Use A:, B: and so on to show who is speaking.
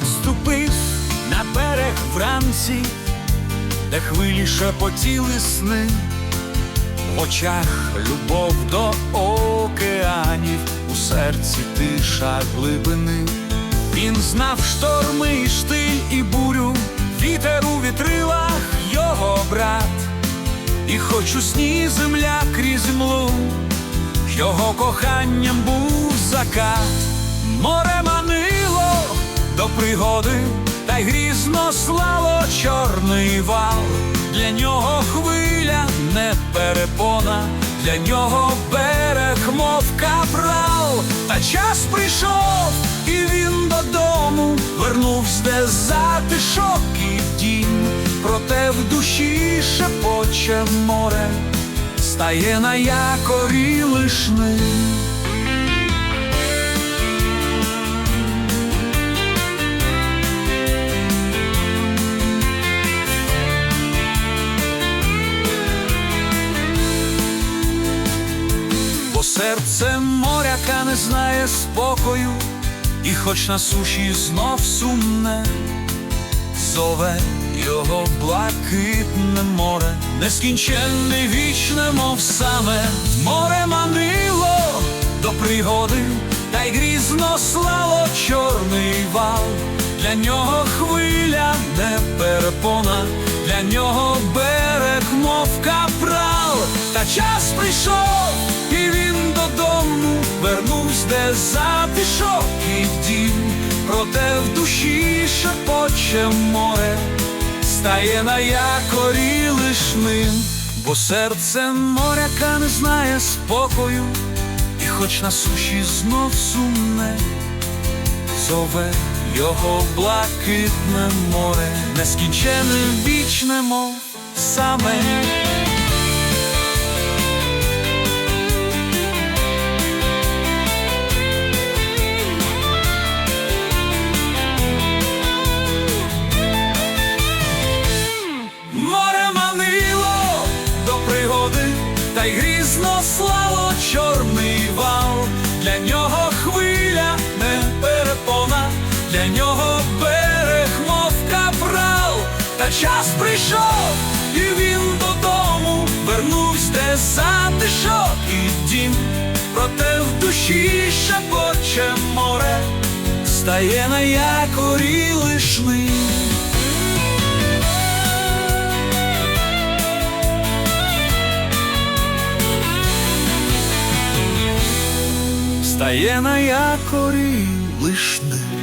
A: ступив на берег вранці, де хвилі шепотіли сни, в очах любов до океанів, у серці тиша глибини. Він знав шторми, і штиль і бурю, вітер у вітрилах його брат, і хоч у сні земля крізь млу, його коханням був закат, море пригоди, та й грізно слало чорний вал. Для нього хвиля не перепона, для нього берег, мов капрал. Та час прийшов, і він додому вернувся, де затишок і дім, проте в душі шепоче море, стає на якорі лиш серце моряка не знає спокою, і хоч на суші знов сумне, зове його блакитне море, нескінченне вічне, мов саме море манило до пригоди, та й грізно слало чорний вал. Для нього хвиля не перепона, для нього берег, мов капрал, та час прийшов, вернувся, де затишок і дім, проте в душі шепоче море, стає на якорі лиш ним, бо серце моряка не знає спокою, і хоч на суші знов сумне зове його блакитне море, нескінчене вічне, мов саме. Та й грізно слало чорний вал. Для нього хвиля не перепона, для нього берег, мов капрал. Та час прийшов, і він додому вернувся, де затишок і дім. Проте в душі шепоче море, стає на якорі стає на якорі лиш ним.